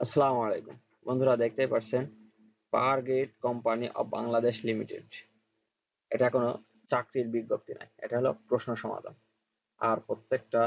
আসসালামু আলাইকুম। বন্ধুরা দেখতে পাচ্ছেন power grid company of Bangladesh limited. এটা কোনো চাকরির বিজ্ঞপ্তি নাই এটা হলো প্রশ্ন সমাধান। আর প্রত্যেকটা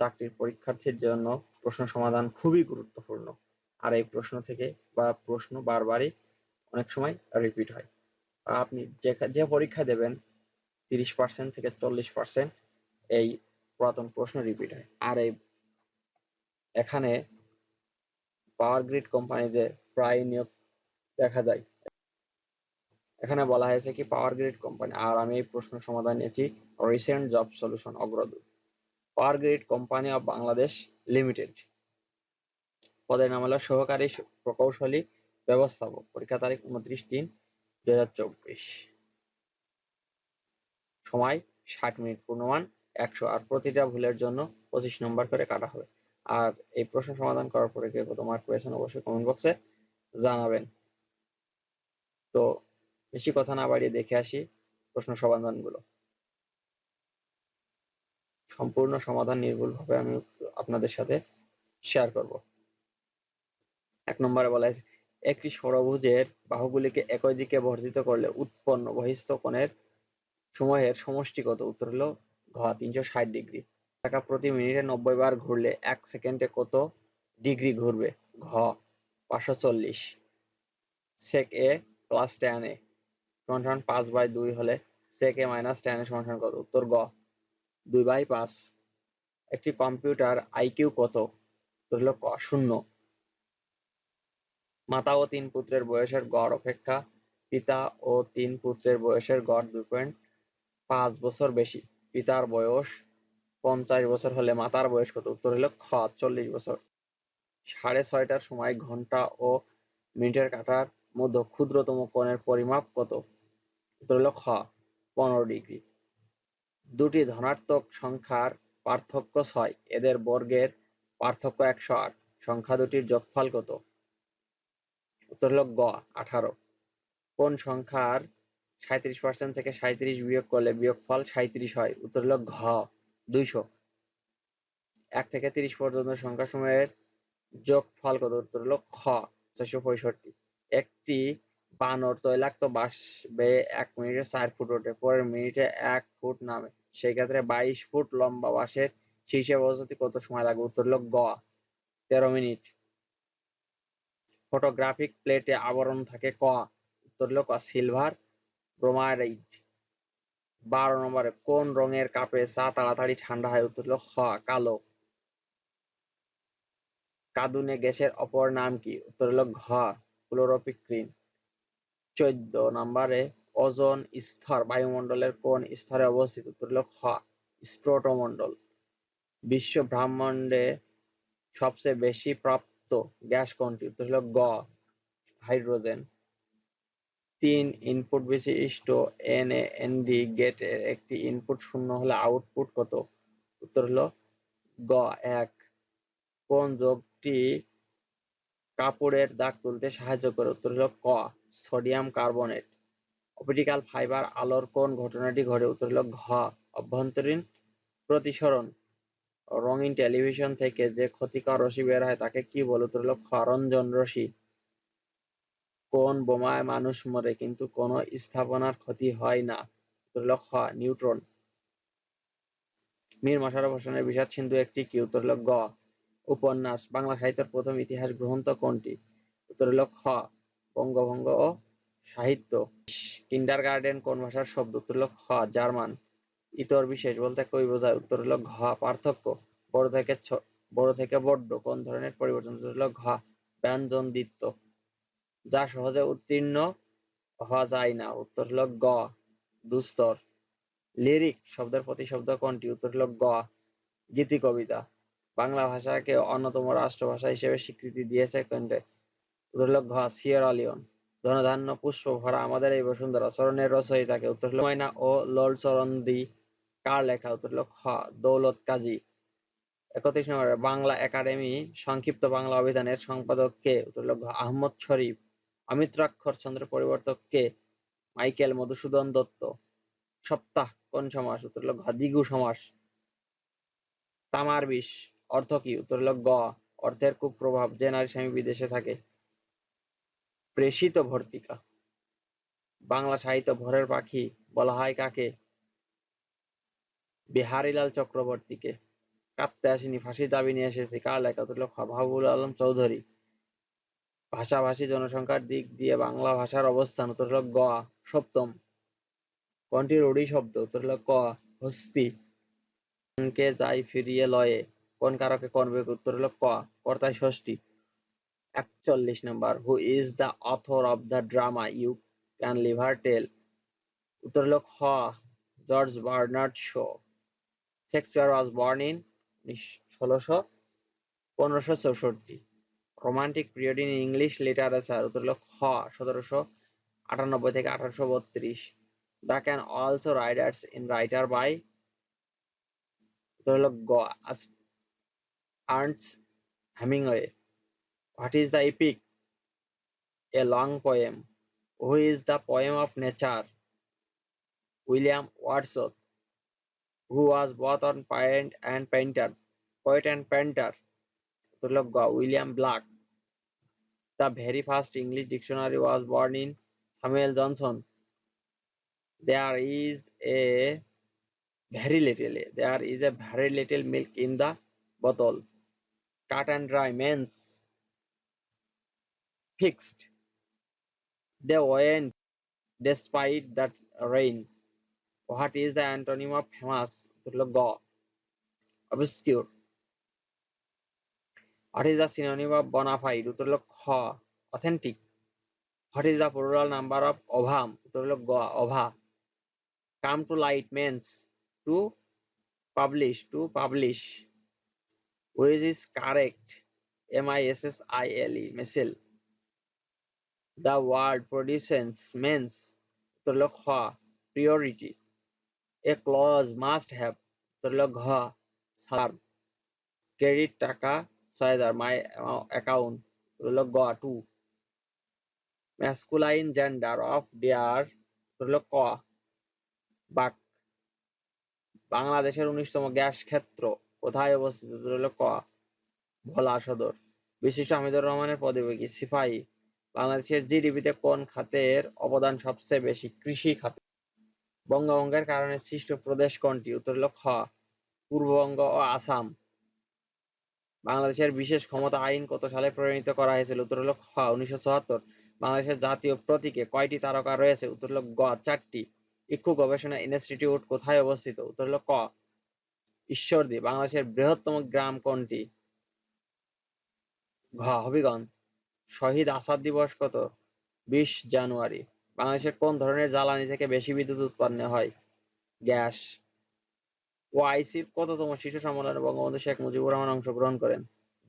চাকরির পরীক্ষার্থীর জন্য প্রশ্ন সমাধান খুবই গুরুত্বপূর্ণ। আর এই প্রশ্ন থেকে বা প্রশ্ন বারবারই অনেক সময় রিপিট হয়। আপনি যে যে পরীক্ষা দেবেন, তিরিশ পার্সেন্ট থেকে চল্লিশ পার্সেন্ট এই পুরাতন প্রশ্ন রিপিট হয়। আর এই এখানে পাওয়ার গ্রিড কোম্পানিতে প্রায় নিয়োগ দেখা যায়। এখানে বলা হয়েছে কি, পাওয়ার গ্রিড কোম্পানি, আর আমি এই প্রশ্ন সমাধান নিয়েছি, recent job solution অগ্রদূত। Power grid company of Bangladesh limited. পদের নাম হলো সহকারী প্রকৌশলী ব্যবস্থাপক, পরীক্ষা তারিখ উনত্রিশ তিন দুই হাজার চব্বিশ। সময় ষাট মিনিট পূর্ণমান, একশো আর প্রতিটা ভুলের জন্য পঁচিশ নম্বর করে কাটা হবে। আর এই প্রশ্ন সমাধান করার পরে কে কত মার্ক পেয়েছেন অবশ্যই কমেন্ট বক্সে জানাবেন। তো বেশি কথা না বাড়িয়ে দেখে আসি প্রশ্ন সমাধানগুলো। সম্পূর্ণ সমাধান নির্ভুলভাবে আমি আপনাদের সাথে শেয়ার করব। এক নম্বরে বলা হয়েছে, একটি ষড়ভুজের বাহুগুলিকে একই দিকে বর্ধিত করলে উৎপন্ন বহিস্থ কোণের সময়ের সমষ্টি কত উত্তর হলো ঘ তিনশো ষাট ডিগ্রি। টাকা প্রতি মিনিটে নব্বই বার ঘুরলে এক সেকেন্ডে কত ডিগ্রি ঘুরবে? ঘ, পাঁচশো চল্লিশ। সেক এ প্লাস টেন এ সমান সমান পাঁচ বাই দুই হলে সেক এ মাইনাস টেন এ সমান সমান কত? উত্তর গ, দুই বাই পাঁচ। একটি কম্পিউটার আইকিউ কত? উত্তর হলো ক, শূন্য। মাতা ও তিন পুত্রের বয়সের গড় অপেক্ষা পিতা ও তিন পুত্রের বয়সের গড় দুই পয়েন্ট পাঁচ বছর বেশি। পিতার বয়স পঞ্চাশ বছর হলে মাতার বয়স কত? উত্তর হলো খ, চল্লিশ বছর। সাড়ে ছয়টার সময় ঘণ্টা ও মিনিটের কাটার মধ্যে ক্ষুদ্রতম কোণের পরিমাপ কত? উত্তর হলো খ, পনেরো ডিগ্রি। দুটি ধনাত্মক সংখ্যার পার্থক্য ছয়, এদের বর্গের পার্থক্য একশো আট। সংখ্যা দুটির যোগফল কত? উত্তর হলো গ, আঠারো। কোন সংখ্যার সাঁত্রিশ পার্সেন্ট থেকে সাঁত্রিশ বিয়োগ করলে বিয়োগফল সাঁত্রিশ হয়? উত্তর হলো ঘ। দুইশো। এক থেকে তিরিশ পর্যন্ত সংখ্যা সময়ের যোগফল কত? উত্তর হলো খ, চারশো পঁয়ষট্টি। একটি বানর তৈলাক্ত বাষ্পে এক মিনিটে চার ফুট ওঠে, পরের মিনিটে এক ফুট নামে। সেই ক্ষেত্রে বাইশ ফুট লম্বা বাঁশের শীর্ষে পৌঁছতে কত সময় লাগবে? উত্তর হলো গ, তেরো মিনিট। ফটোগ্রাফিক প্লেটে আবরণ থাকে ক, উত্তর হলো ক, সিলভার ব্রোমাইড। বারো নম্বরে, কোন রঙের কাপে চা তাড়াতাড়ি ঠান্ডা হয় হলো খ, কালো। কাঁদুনে গ্যাসের অপর নাম কি? উত্তর হলো ঘ ক্লোরোপিক্রিন চোদ্দ নম্বরে, ওজন স্তর, বায়ুমণ্ডলের কোন স্তরে অবস্থিত? উত্তর হলো খ স্প্রোটোমণ্ডল বিশ্ব ব্রহ্মাণ্ডে সবচেয়ে বেশি প্রাপ্ত গ্যাস কোনটি? উত্তর হলো গ, হাইড্রোজেন। তিন ইনপুট বিশিষ্ট এনএনডি গেটের একটি ইনপুট শূন্য হলে আউটপুট কত? উত্তর হলো গ, এক। কোন যোগটি কাপড়ের দাগ তুলতে সাহায্য করে? উত্তর হলো ক সোডিয়াম কার্বনেট অপটিক্যাল ফাইবার আলোর কোন ঘটনাটি ঘটে। উত্তর হলো ঘ, অভ্যন্তরীণ প্রতিসরণ। রঙিন টেলিভিশন থেকে যে ক্ষতিকর রশ্মি বের হয় তাকে কি বলে? উত্তর হলো খ রঞ্জন রশ্মি। কোন বোমায় মানুষ মরে, কিন্তু কোনো স্থাপনার ক্ষতি হয় না। উত্তর হলো খ নিউট্রন। মীর মশাররফ হোসেনের বিষাদ সিন্ধু একটি কি? উত্তর হলো গ উপন্যাস। বাংলা সাহিত্যের প্রথম ইতিহাস গ্রন্থ কোনটি? উত্তর হলো খ বঙ্গভঙ্গ ও সাহিত্য। কিন্ডারগার্টেন কোন ভাষার শব্দ? উত্তর হলো খ জার্মান। ইতর বিশেষ, বলতে কই বোঝায়? উত্তর হলো ঘ পার্থক্য। বড় থেকে বড় থেকে বড্ড। কোন ধরনের পরিবর্তন? উত্তর হলো ঘ ব্যঞ্জন দ্বিত্ব যা সহজে উত্তীর্ণ হওয়া যায় না। উত্তর হলো গ, দুস্তর। লিরিক শব্দের প্রতিশব্দ কোনটি? উত্তর হলো গ, গীতি কবিতা। বাংলা ভাষাকে অন্যতম রাষ্ট্রভাষা হিসেবে স্বীকৃতি দিয়েছে কোনটি? উত্তর হলো ঘ, সিয়েরা লিওন ধনধান্য পুষ্প ভরা আমাদের এই বসুন্ধরা চরণের রচয়িতাকে উত্তর হলো ময়না ও লোল চরণদি কার লেখা? উত্তর হলো খ, দৌলত কাজী। একত্রিশ নম্বরে, বাংলা একাডেমি, সংক্ষিপ্ত বাংলা অভিধানের সম্পাদক কে? উত্তর হলো আহমদ শরীফ। অমিত্রাক্ষর চন্দ্রের পরিবর্তক কে মাইকেল মধুসূদন দত্ত, সপ্তাহ কোন সমাস? উত্তর হলো ঘ সমাস। তামার বিষ, অর্থ কি? উত্তর হলো গ, অর্থের কুপ্রভাব, যে নারী স্বামী বিদেশে থাকে। প্রেষিত ভর্তিকা। বাংলা সাহিত্য ভোরের পাখি, বলা হয় কাকে? বিহারীলাল চক্রবর্তীকে। কাঁদতে আসিনি, ফাঁসির দাবি নিয়ে এসেছি, কার লেখা? তুলল মাহবুবুল আলম চৌধুরী। ভাষাভাষী জনসংখ্যার দিক দিয়ে বাংলা ভাষার অবস্থান, উত্তর হলো গ, সপ্তম। কোনটি রূঢ়ি শব্দ? উত্তর হলো ক, হস্তি। কে যাই ফিরিয়ে লয়ে, কোন কারকে কোন বেগ? উত্তর হলো ক কর্তায় ষষ্ঠী। একচল্লিশ নম্বর who is the author of the drama you can never tell উত্তর হলো খ George Bernard Shaw Shakespeare was born in ষোলোশো পনেরোশো চৌষট্টি। Romantic period in English literature উত্তর হলো খ, সতেরোশো আটানব্বই থেকে আঠারোশো বত্রিশ। The can also riders in writer by উত্তর হলো গ Ernest Hemingway what is the epic? A long poem. Who is the poem of nature William wordsworth who was both on poet and painter, poet and painter উত্তর হলো গ, William Blake the very first english dictionary was born in samuel johnson there is a very little there is a very little milk in the bottle cut and dry means fixed they went despite that rain what is the antonym of famous obscure what is the synonym of bona উত্তর হলো খ authentic what is the plural number of ovam উত্তর হলো গ অভা come to light means to publish to publish which is correct m i s s i l e missile the word produces means উত্তর হলো খ priority a clause must have উত্তর হলো ঘ সার credit টাকা ছয় হাজার মাই অ্যাকাউন্ট হলো গ to masculine gender of deer হলো ক বাক বাংলাদেশের উনিশতম গ্যাস ক্ষেত্র, কোথায় অবস্থিত হলো ক ভোলা সদর। বিশিষ্ট হামিদুর রহমানের পদবী সিপাহী। বাংলাদেশের জিডিপিতে কোন খাতের অবদান সবচেয়ে বেশি? কৃষি খাতে। বঙ্গভঙ্গের কারণে সৃষ্ট প্রদেশ কোনটি? উত্তর হলো খ। পূর্ববঙ্গ ও আসাম। বাংলাদেশের বিশেষ ক্ষমতা আইন কত সালে প্রণীত করা হয়েছিল? উত্তর হলো খ, উনিশশো চুয়াত্তর। বাংলাদেশের জাতীয় প্রতীকে কয়টি তারকা রয়েছে? উত্তর হলো গ, চারটি। ইক্ষু গবেষণা ইনস্টিটিউট কোথায় অবস্থিত? উত্তর হলো ক, ঈশ্বরদী। বাংলাদেশের বৃহত্তম গ্রাম কোনটি? ঘ, হবিগঞ্জ। শহীদ আসাদ দিবস কত? বিশ জানুয়ারি। বাংলাদেশের কোন ধরনের জ্বালানি থেকে বেশি বিদ্যুৎ উৎপন্ন হয়? গ্যাস ওআইসির কততম শীর্ষ সম্মেলনে বঙ্গবন্ধু শেখ মুজিবুর রহমান অংশগ্রহণ করেন?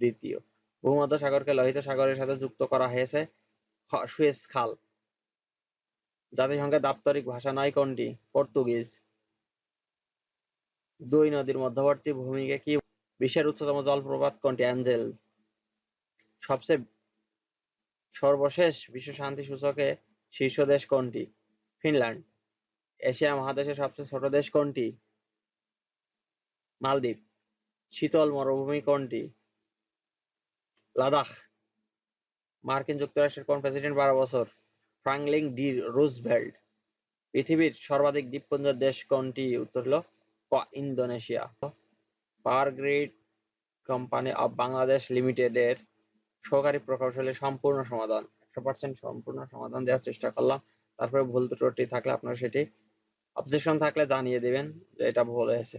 দ্বিতীয় ভূমধ্য সাগরকে লোহিত সাগরের সাথে যুক্ত করা হয়েছে সুয়েজ খাল। জাতিসংঘের দাপ্তরিক ভাষা নয় কোনটি? পর্তুগিজ। দুই নদীর মধ্যবর্তী ভূমিকে কি বিশ্বের উচ্চতম জলপ্রপাত কোনটি? অ্যাঞ্জেল। সবচেয়ে সর্বশেষ বিশ্ব শান্তি সূচকে শীর্ষ দেশ কোনটি? ফিনল্যান্ড। এশিয়া মহাদেশের সবচেয়ে ছোট দেশ কোনটি? মালদ্বীপ, শীতল মরুভূমি কোনটি লাদাখ, মার্কিন যুক্তরাষ্ট্রের কোন প্রেসিডেন্ট বারো বছর, ফ্রাঙ্কলিন ডি রুজভেল্ট, পৃথিবীর সর্বাধিক দ্বীপপুঞ্জের দেশ কোনটি, উত্তর হলো Indonesia. Power grid company of Bangladesh লিমিটেডের সহকারী প্রকৌশলী সম্পূর্ণ সমাধান, একশো পার্সেন্ট সম্পূর্ণ সমাধান দেওয়ার চেষ্টা করলাম। তারপরে ভুল ত্রুটি থাকলে আপনারা সেটি অবজেকশন থাকলে জানিয়ে দেবেন যে এটা ভুল হয়েছে।